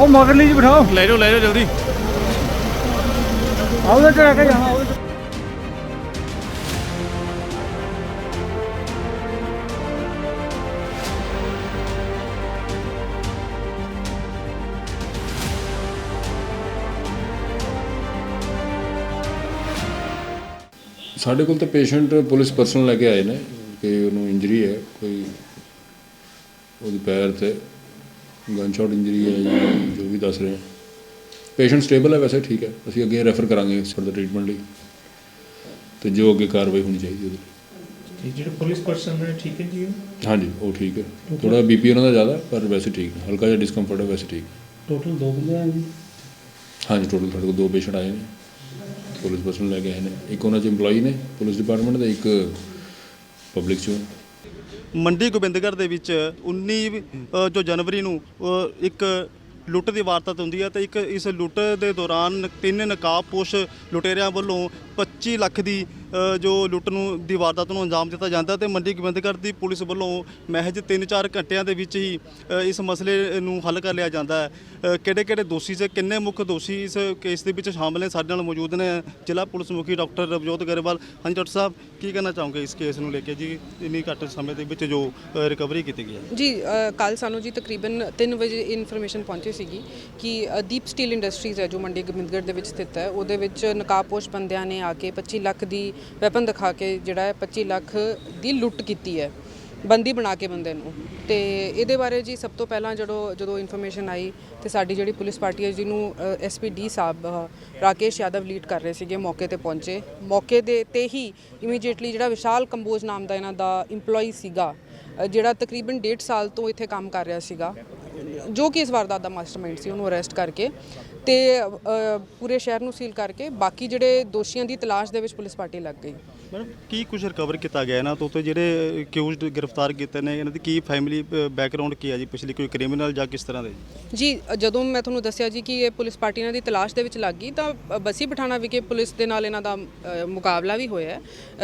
ਉਹ ਮਗਰਲੀ ਜੀ ਬਿਠਾਓ। ਲੈ ਜਾਓ ਲੈ ਜਾਓ ਜਲਦੀ। ਆਓ ਤੇ ਲੈ ਕੇ ਜਾਣਾ ਆਓ। ਸਾਡੇ ਕੋਲ ਤਾਂ ਪੇਸ਼ੈਂਟ ਪੁਲਿਸ ਪਰਸਨ ਲੈ ਕੇ ਆਏ ਨੇ ਕਿ ਉਹਨੂੰ ਇੰਜਰੀ ਹੈ ਕੋਈ ਉਹਦੇ ਪੈਰ ਤੇ। ਗਨ ਸ਼ਾਟ ਇੰਜਰੀ ਹੈ ਜਾਂ ਜੋ ਵੀ ਦੱਸ ਰਹੇ ਹੈ ਪੇਸ਼ੈਂਟ ਸਟੇਬਲ ਹੈ ਵੈਸੇ ਠੀਕ ਹੈ। ਅਸੀਂ ਅੱਗੇ ਰੈਫਰ ਕਰਾਂਗੇ ਫਰਦਰ ਟ੍ਰੀਟਮੈਂਟ ਲਈ। ਤੇ ਜੋ ਅੱਗੇ ਕਾਰਵਾਈ ਹੋਣੀ ਚਾਹੀਦੀ ਉਹਦੇ ਲਈ। ਜਿਹੜੇ ਪੁਲਿਸ ਪਰਸਨ ਨੇ ਠੀਕ ਹੈ ਜੀ? ਹਾਂਜੀ ਉਹ ਠੀਕ ਹੈ। ਥੋੜਾ ਬੀਪੀ ਉਹਨਾਂ ਦਾ ਜ਼ਿਆਦਾ ਪਰ ਵੈਸੇ ਠੀਕ ਹੈ ਹਲਕਾ ਜਿਹਾ ਡਿਸਕੰਫਰਟ ਹੈ ਵੈਸੇ ਠੀਕ ਟੋਟਲ ਦੋ ਬੰਦੇ ਆ ਜੀ? ਹਾਂਜੀ ਟੋਟਲ ਸਾਡੇ ਕੋਲ ਦੋ ਪੇਸ਼ੈਂਟ ਆਏ ਨੇ। ਪੁਲਿਸ ਪਰਸਨ ਲੈ ਕੇ ਆਏ ਨੇ। ਇੱਕ ਉਹਨਾਂ 'ਚ EMPLOYE ਨੇ ਪੁਲਿਸ ਡਿਪਾਰਟਮੈਂਟ ਦੇ ਇੱਕ ਪਬਲਿਕ 'ਚੋਂ। ਮੰਡੀ ਗੋਬਿੰਦਗੜ੍ਹ ਦੇ ਵਿੱਚ 19 ਅ, ਜੋ ਜਨਵਰੀ ਨੂੰ ਅ, ਇੱਕ ਲੁੱਟ ਦੀ ਵਾਰਦਾਤ ਹੁੰਦੀ ਹੈ ਤੇ ਇੱਕ ਇਸ ਲੁੱਟ ਦੇ ਦੌਰਾਨ ਤਿੰਨ ਨਕਾਬਪੋਸ਼ ਲੁਟੇਰਿਆਂ ਵੱਲੋਂ 25 ਲੱਖ ਦੀ ਜੋ ਲੁੱਟ ਨੂੰ ਦੀ ਵਾਰਦਾਤ ਨੂੰ ਅੰਜਾਮ ਦਿੱਤਾ ਜਾਂਦਾ ਤੇ ਮੰਡੀ ਗੋਬਿੰਦਗੜ੍ਹ ਦੀ ਪੁਲਿਸ ਵੱਲੋਂ ਮਹਿਜ 3-4 ਘੰਟਿਆਂ ਦੇ ਵਿੱਚ ਹੀ ਇਸ ਮਸਲੇ ਨੂੰ ਹੱਲ ਕਰ ਲਿਆ ਜਾਂਦਾ ਹੈ। ਕਿਹੜੇ ਕਿਹੜੇ ਦੋਸ਼ੀ ਸੇ ਕਿੰਨੇ ਮੁੱਖ ਦੋਸ਼ੀ ਇਸ ਕੇਸ ਦੇ ਵਿੱਚ ਸ਼ਾਮਲ ਨੇ? ਸਾਡੇ ਨਾਲ ਮੌਜੂਦ ਨੇ ਜ਼ਿਲ੍ਹਾ ਪੁਲਿਸ ਮੁਖੀ ਡਾਕਟਰ ਰਵਜੋਤ ਗਰੇਵਾਲ। ਹਾਂਜੀ, ਡਾਕਟਰ ਸਾਹਿਬ, ਕੀ ਕਹਿਣਾ ਚਾਹੋਗੇ ਇਸ ਕੇਸ ਨੂੰ ਲੈ ਕੇ ਜੀ? ਇੰਨੀ ਘੱਟ ਸਮੇਂ ਦੇ ਵਿੱਚ ਜੋ ਰਿਕਵਰੀ ਕੀਤੀ ਗਈ ਹੈ। ਜੀ ਕੱਲ ਸਾਨੂੰ ਜੀ ਤਕਰੀਬਨ 3 ਵਜੇ ਇਨਫੋਰਮੇਸ਼ਨ ਪਹੁੰਚੀ ਸੀਗੀ ਕਿ ਦੀਪ ਸਟੀਲ ਇੰਡਸਟਰੀਜ਼ ਹੈ ਜੋ ਮੰਡੀ ਗੋਬਿੰਦਗੜ੍ਹ ਦੇ ਵਿੱਚ ਸਥਿਤ ਹੈ। ਉਹਦੇ ਵਿੱਚ ਨਕਾਬਪੋਸ਼ ਬੰਦਿਆਂ ਨੇ ਆ ਕੇ 25 ਲੱਖ ਦੀ ਵੈਪਨ ਦਿਖਾ ਕੇ ਜਿਹੜਾ ਹੈ 25 ਲੱਖ ਦੀ ਲੁੱਟ ਕੀਤੀ ਹੈ, ਬੰਦੀ ਬਣਾ ਕੇ ਬੰਦੇ ਨੂੰ। ਤੇ ਇਹਦੇ ਬਾਰੇ ਜੀ ਸਭ ਤੋਂ ਪਹਿਲਾਂ ਜਦੋਂ ਜਦੋਂ ਇਨਫੋਰਮੇਸ਼ਨ ਆਈ ਤੇ ਸਾਡੀ ਜਿਹੜੀ ਪੁਲਿਸ ਪਾਰਟੀ ਹੈ ਜਿਹਨੂੰ ਐਸਪੀਡੀ ਸਾਹਿਬ ਰਾਕੇਸ਼ ਯਾਦਵ ਲੀਡ ਕਰ ਰਹੇ ਸੀਗੇ ਮੌਕੇ ਤੇ ਪਹੁੰਚੇ। ਮੌਕੇ ਦੇ ਤੇ ਹੀ ਇਮੀਡੀਏਟਲੀ ਜਿਹੜਾ ਵਿਸ਼ਾਲ ਕੰਬੋਜ ਨਾਮ ਦਾ ਇਹਨਾਂ ਦਾ EMPLOYE ਸੀਗਾ ਜਿਹੜਾ ਤਕਰੀਬਨ 1.5 ਸਾਲ ਤੋਂ ਇੱਥੇ ਕੰਮ ਕਰ ਰਿਹਾ ਸੀਗਾ, ਜੋ ਕਿ ਇਸ ਵਾਰਦਾਤ ਦਾ ਮਾਸਟਰਮਾਈਂਡ ਸੀ, ਉਹਨੂੰ ਅਰੈਸਟ ਕਰਕੇ। ਤੇ ਪੂਰੇ ਸ਼ਹਿਰ ਨੂੰ ਸੀਲ ਕਰਕੇ ਬਾਕੀ ਜਿਹੜੇ ਦੋਸ਼ੀਆਂ ਦੀ ਤਲਾਸ਼ ਦੇ ਵਿੱਚ ਪੁਲਿਸ ਪਾਰਟੀ ਲੱਗ ਗਈ। ਮੈਡਮ ਕੀ ਕੁਝ ਰਿਕਵਰ ਕੀਤਾ ਗਿਆ? ਇਹਨਾਂ ਤੋਂ ਤੇ ਜਿਹੜੇ ਅਕਿਊਜ਼ਡ ਗ੍ਰਿਫਤਾਰ ਕੀਤੇ ਨੇ ਇਹਨਾਂ ਦੀ ਕੀ ਫੈਮਿਲੀ ਬੈਕਗ੍ਰਾਉਂਡ ਕੀ ਹੈ ਜੀ? ਪਿਛਲੀ ਕੋਈ ਕ੍ਰਿਮੀਨਲ ਜਾਂ ਕਿਸ ਤਰ੍ਹਾਂ ਦੇ ਜੀ? ਜਦੋਂ ਮੈਂ ਤੁਹਾਨੂੰ ਦੱਸਿਆ ਜੀ ਕਿ ਇਹ ਪੁਲਿਸ ਪਾਰਟੀ ਇਹਨਾਂ ਦੀ ਤਲਾਸ਼ ਦੇ ਵਿੱਚ ਲੱਗ ਗਈ ਤਾਂ ਬਸੀ ਪਠਾਣਾ ਵਿਖੇ ਪੁਲਿਸ ਦੇ ਨਾਲ ਇਹਨਾਂ ਦਾ ਮੁਕਾਬਲਾ ਵੀ ਹੋਇਆ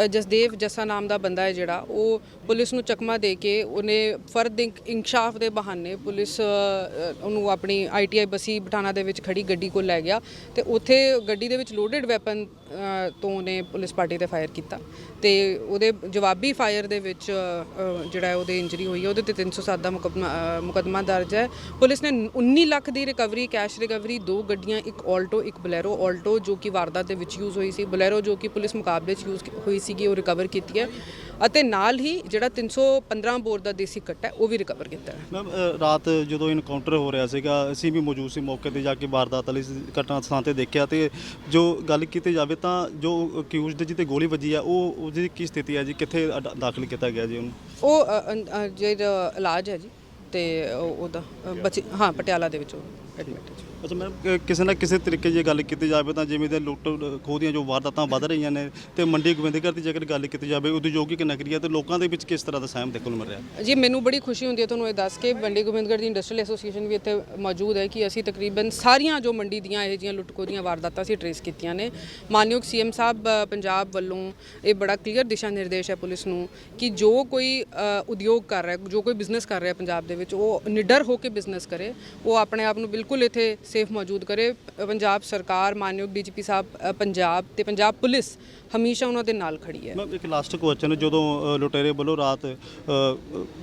ਜਸਦੇਵ ਜੱਸਾ ਨਾਮ ਦਾ ਬੰਦਾ ਹੈ ਜਿਹੜਾ ਉਹ ਪੁਲਿਸ ਨੂੰ ਚਕਮਾ ਦੇ ਕੇ ਉਹਨੇ ਫਰਦ ਇਨਕਸ਼ਾਫ ਦੇ ਬਹਾਨੇ ਪੁਲਿਸ ਉਹਨੂੰ ਆਪਣੀ ਆਈਟੀਆਈ ਬਸੀ ਪਠਾਣਾ ਦੇ ਵਿੱਚ ਖੜੀ ਗੱਡੀ ਕੋਲ ਲੈ ਗਿਆ ਤੇ ਉੱਥੇ ਗੱਡੀ ਦੇ ਵਿੱਚ ਲੋਡਡ ਵੈਪਨ ਤੋਂ ਉਹਨੇ ਪੁਲਿਸ ਪਾਰਟੀ ਤੇ ਫਾਇਰ ਕੀਤਾ। ਤੇ ਉਹਦੇ ਜਵਾਬੀ ਫਾਇਰ ਦੇ ਵਿੱਚ ਜਿਹੜਾ ਉਹਦੇ ਇੰਜਰੀ ਹੋਈ ਹੈ, ਉਹਦੇ ਤੇ 307 ਦਾ ਮੁਕੱਦਮਾ ਮੁਕੱਦਮਾ ਦਰਜ ਹੈ। ਪੁਲਿਸ ਨੇ 19 ਲੱਖ ਦੀ ਰਿਕਵਰੀ ਕੈਸ਼ ਰਿਕਵਰੀ ਦੋ ਗੱਡੀਆਂ, ਇੱਕ ਆਲਟੋ ਇੱਕ ਬਲੈਰੋ ਆਲਟੋ ਜੋ ਕਿ ਵਾਰਦਾਤ ਦੇ ਵਿੱਚ ਯੂਜ਼ ਹੋਈ ਸੀ ਬਲੈਰੋ ਜੋ ਕਿ ਪੁਲਿਸ ਮੁਕਾਬਲੇ 'ਚ ਯੂਜ਼ ਹੋਈ ਸੀਗੀ, ਉਹ ਰਿਕਵਰ ਕੀਤੀ ਹੈ। ਅਤੇ ਨਾਲ ਹੀ ਜਿਹੜਾ 315 ਬੋਰ ਦਾ ਦੇਸੀ ਕੱਟਾ ਹੈ ਉਹ ਵੀ ਰਿਕਵਰ ਕੀਤਾ ਹੈ। ਮੈਮ ਰਾਤ ਜਦੋਂ ਇਨਕਾਊਂਟਰ ਹੋ ਰਿਹਾ ਸੀਗਾ ਅਸੀਂ ਵੀ ਮੌਜੂਦ ਸੀ ਮੌਕੇ ਤੇ ਜਾ ਕੇ ਵਾਰਦਾਤ ਵਾਲੀ ਘਟਨਾ ਸਥਾਨ ਤੇ ਦੇਖਿਆ ਤੇ ਜੋ ਗੱਲ ਕੀਤੀ ਜਾਵੇ ਤਾਂ ਜੋ ਅਕਿਊਜ਼ਡ ਜਿਹਤੇ ਗੋਲੀ ਵੱਜੀ ਆ ਉਹ ਉਹਦੀ ਕੀ ਸਥਿਤੀ ਹੈ ਜੀ? ਕਿੱਥੇ ਦਾਖਲ ਕੀਤਾ ਗਿਆ ਜੀ ਉਹਨੂੰ? ਉਹ ਜਿਹੜਾ ਇਲਾਜ ਹੈ ਜੀ ਤੇ ਉਹ- ਉਹਦਾ ਬੱਚੇ ਹਾਂ ਪਟਿਆਲਾ ਦੇ ਵਿੱਚ ਉਹ। ਅੱਛਾ ਮੈਮ ਕ- ਕਿਸੇ ਨਾ ਕਿਸੇ ਤਰੀਕੇ ਜੇ ਗੱਲ ਕੀਤੀ ਜਾਵੇ ਤਾਂ ਜਿਵੇਂ ਦੇ ਲੁੱਟ ਖੋਹ ਦੀਆਂ ਜੋ ਵਾਰਦਾਤਾਂ ਵੱਧ ਰਹੀਆਂ ਨੇ ਤੇ ਮੰਡੀ ਗੋਬਿੰਦਗੜ੍ਹ ਦੀ ਜੇਕਰ ਗੱਲ ਕੀਤੀ ਜਾਵੇ ਉਦਯੋਗਿਕ ਨਗਰੀ ਹੈ ਤੇ ਲੋਕਾਂ ਦੇ ਵਿੱਚ ਕਿਸ ਤਰ੍ਹਾਂ ਦਾ ਸਹਿਮ ਦੇਖਣ ਨੂੰ ਮਿਲ ਰਿਹਾ? ਜੀ ਮੈਨੂੰ ਬੜੀ ਖੁਸ਼ੀ ਹੁੰਦੀ ਹੈ ਤੁਹਾਨੂੰ ਇਹ ਦੱਸ ਕੇ ਮੰਡੀ ਗੋਬਿੰਦਗੜ੍ਹ ਦੀ ਇੰਡਸਟਰੀਅਲ ਐਸੋਸੀਏਸ਼ਨ ਵੀ ਇੱਥੇ ਮੌਜੂਦ ਹੈ ਕਿ ਅਸੀਂ ਤਕਰੀਬਨ ਸਾਰੀਆਂ ਜੋ ਮੰਡੀ ਦੀਆਂ ਇਹ ਜੀਆਂ ਲੁੱਟਖੋ ਦੀਆਂ ਵਾਰਦਾਤਾਂ ਅਸੀਂ ਟਰੇਸ ਕੀਤੀਆਂ ਨੇ। ਮਾਨਯੋਗ ਸੀਐਮ ਸਾਹਿਬ ਪੰਜਾਬ ਵੱਲੋਂ ਇਹ ਬੜਾ ਕਲੀਅਰ ਦਿਸ਼ਾ ਨਿਰਦੇਸ਼ ਹੈ ਪੁਲਿਸ ਨੂੰ ਕਿ ਜੋ ਕੋਈ ਉਦਯੋਗ ਕਰ ਰਿਹਾ ਜੋ ਕੋਈ ਬਿਜ਼ਨਸ ਕਰ ਰਿਹਾ ਪੰਜਾਬ ਦੇ ਵਿੱਚ ਉਹ ਨਿਡਰ ਹੋ ਕੇ ਬਿਜ਼ਨਸ ਕਰੇ ਉਹ ਆਪਣੇ ਆਪ ਨੂੰ ਬਿਲਕੁਲ ਇੱਥੇ ਸੇਫ ਮੌਜੂਦ ਕਰੇ। ਪੰਜਾਬ ਸਰਕਾਰ ਮਾਨਯੋਗ ਡੀਜੀਪੀ ਸਾਹਿਬ ਅ, ਪੰਜਾਬ ਤੇ ਪੰਜਾਬ ਪੁਲਿਸ ਹਮੇਸ਼ਾ ਉਹਨਾਂ ਦੇ ਨਾਲ ਖੜੀ ਹੈ। ਮੈਂ ਇੱਕ ਲਾਸਟ ਕੁਐਸਚਨ ਜਦੋਂ ਅ, ਲੁਟੇਰੇ ਵੱਲੋਂ ਰਾਤ ਅ,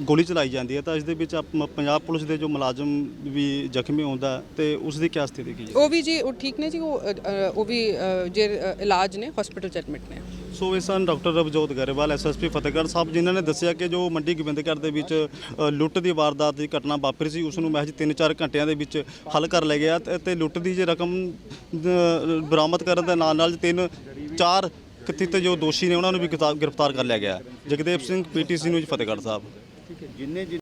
ਗੋਲੀ ਚਲਾਈ ਜਾਂਦੀ ਹੈ ਤਾਂ ਇਸ ਦੇ ਵਿੱਚ ਆਪ- ਮ- ਪੰਜਾਬ ਪੁਲਿਸ ਦੇ ਜੋ ਮੁਲਾਜ਼ਮ ਵੀ ਜ਼ਖਮੀ ਹੁੰਦਾ ਹੈ ਤੇ ਉਸ ਦੀ ਕੀ ਸਥਿਤੀ ਕੀ ਹੈ? ਉਹ ਵੀ ਜੀ ਉਹ ਠੀਕ ਨੇ ਜੀ ਉਹ ਅ, ਅ, ਉਹ ਵੀ ਅ, ਜੇ ਅ, ਇਲਾਜ ਨੇ ਹਸਪੀਟਲ ਚ ਐਡਮਿਟ ਨੇ। ਸੋ ਇਹ ਸਨ ਡਾਕਟਰ ਰਵਜੋਤ ਗਰੇਵਾਲ ਐਸਐਸਪੀ ਫਤਿਹਗੜ੍ਹ ਸਾਹਿਬ ਜਿਨ੍ਹਾਂ ਨੇ ਦੱਸਿਆ ਕਿ ਜੋ ਮੰਡੀ ਗੋਬਿੰਦਗੜ੍ਹ ਦੇ ਵਿੱਚ ਅ, ਲੁੱਟ ਦੀ ਵਾਰਦਾਤ ਦੀ ਘਟਨਾ ਵਾਪਰੀ ਸੀ ਉਸ ਨੂੰ ਮਹਿਜ 3-4 ਘੰਟਿਆਂ ਦੇ ਵਿੱਚ ਹੱਲ ਕਰ ਲਿਆ ਗਿਆ ਤੇ- ਤੇ ਲੁੱਟ ਦੀ ਜੇ ਰਕਮ ਅ, ਬਰਾਮਦ ਕਰਨ ਦੇ ਨਾਲ ਨਾਲ ਤਿੰਨ ਚਾਰ ਕਥਿਤ ਜੋ ਦੋਸ਼ੀ ਨੇ ਉਹਨਾਂ ਨੂੰ ਵੀ ਗ੍ਰਿਫਤਾਰ ਗ੍ਰਿਫਤਾਰ ਕਰ ਲਿਆ ਗਿਆ ਜਗਦੇਵ ਸਿੰਘ ਪੀਟੀਸੀ ਨਿਊਜ਼ ਫਤਿਹਗੜ੍ਹ ਸਾਹਿਬ। ਠੀਕ ਹੈ ਜਿੰਨੇ